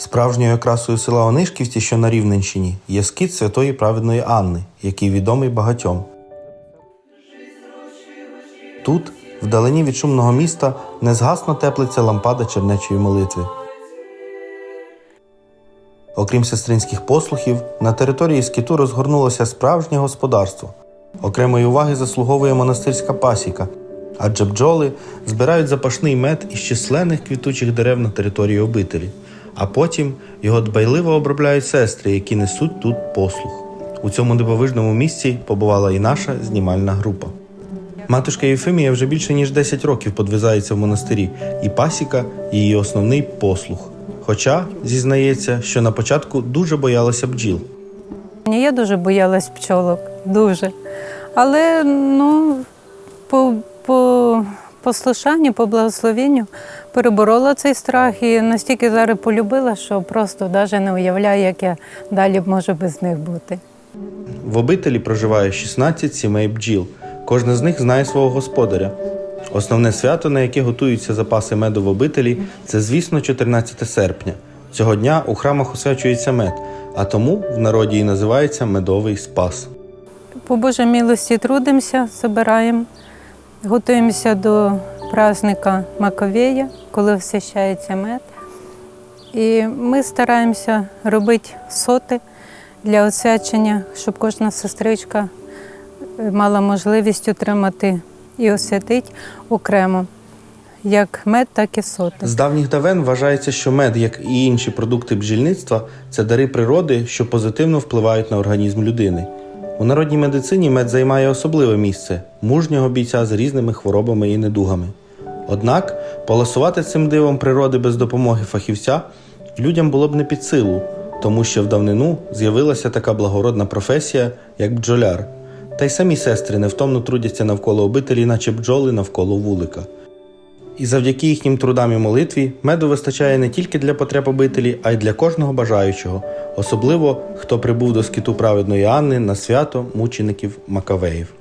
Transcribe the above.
Справжньою окрасою села Онишківці, що на Рівненщині, є скит святої праведної Анни, який відомий багатьом. Тут, вдалині від шумного міста, незгасно теплиться лампада чернечої молитви. Окрім сестринських послухів, на території скиту розгорнулося справжнє господарство. Окремої уваги заслуговує монастирська пасіка, адже бджоли збирають запашний мед із численних квітучих дерев на території обителі, а потім його дбайливо обробляють сестри, які несуть тут послух. У цьому дивовижному місці побувала і наша знімальна група. Матушка Єфимія вже більше ніж 10 років подвизається в монастирі, і пасіка її основний послух. Хоча зізнається, що на початку дуже боялася бджіл. Я дуже боялась пчолок, дуже. Але ну, по, по послушанню, по благословенню переборола цей страх і настільки зараз полюбила, що просто навіть не уявляю, як я далі можу без них бути. В обителі проживає 16 сімей бджіл. Кожна з них знає свого господаря. Основне свято, на яке готуються запаси меду в обителі, це, звісно, 14 серпня. Цього дня у храмах освячується мед, а тому в народі і називається медовий спас. По Божій милості трудимося, збираємо, готуємося до праздника Маковея, коли освящається мед. І ми стараємося робити соти для освячення, щоб кожна сестричка е, мала можливість отримати і освятити окремо, як мед, так і соти. З давніх давен вважається, що мед, як і інші продукти бджільництва, це дари природи, що позитивно впливають на організм людини. У народній медицині мед займає особливе місце мужнього бійця з різними хворобами і недугами. Однак поласувати цим дивом природи без допомоги фахівця людям було б не під силу, тому що в давнину з'явилася така благородна професія, як бджоляр. Та й самі сестри невтомно трудяться навколо обителі, наче бджоли навколо вулика. І завдяки їхнім трудам і молитві меду вистачає не тільки для потреб обителі, а й для кожного бажаючого, особливо хто прибув до скиту праведної Анни на свято мучеників Макавеїв.